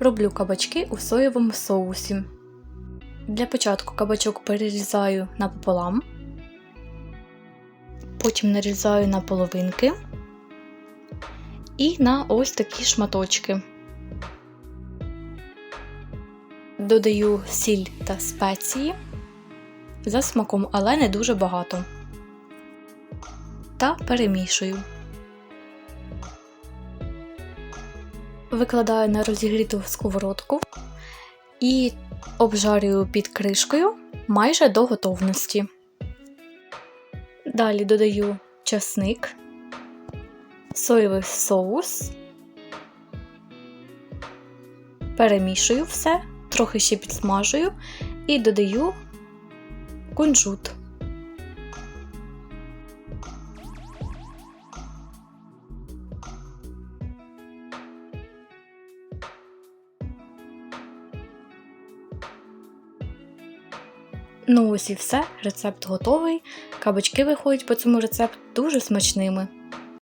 Роблю кабачки у соєвому соусі. Для початку кабачок перерізаю напополам, потім нарізаю на половинки і на ось такі шматочки. Додаю сіль та спеції за смаком, але не дуже багато. Та перемішую. Викладаю на розігріту сковородку і обжарюю під кришкою майже до готовності. Далі додаю часник, соєвий соус, перемішую все, трохи ще підсмажую і додаю кунжут. Ну ось і все, рецепт готовий. Кабачки виходять по цьому рецепту дуже смачними.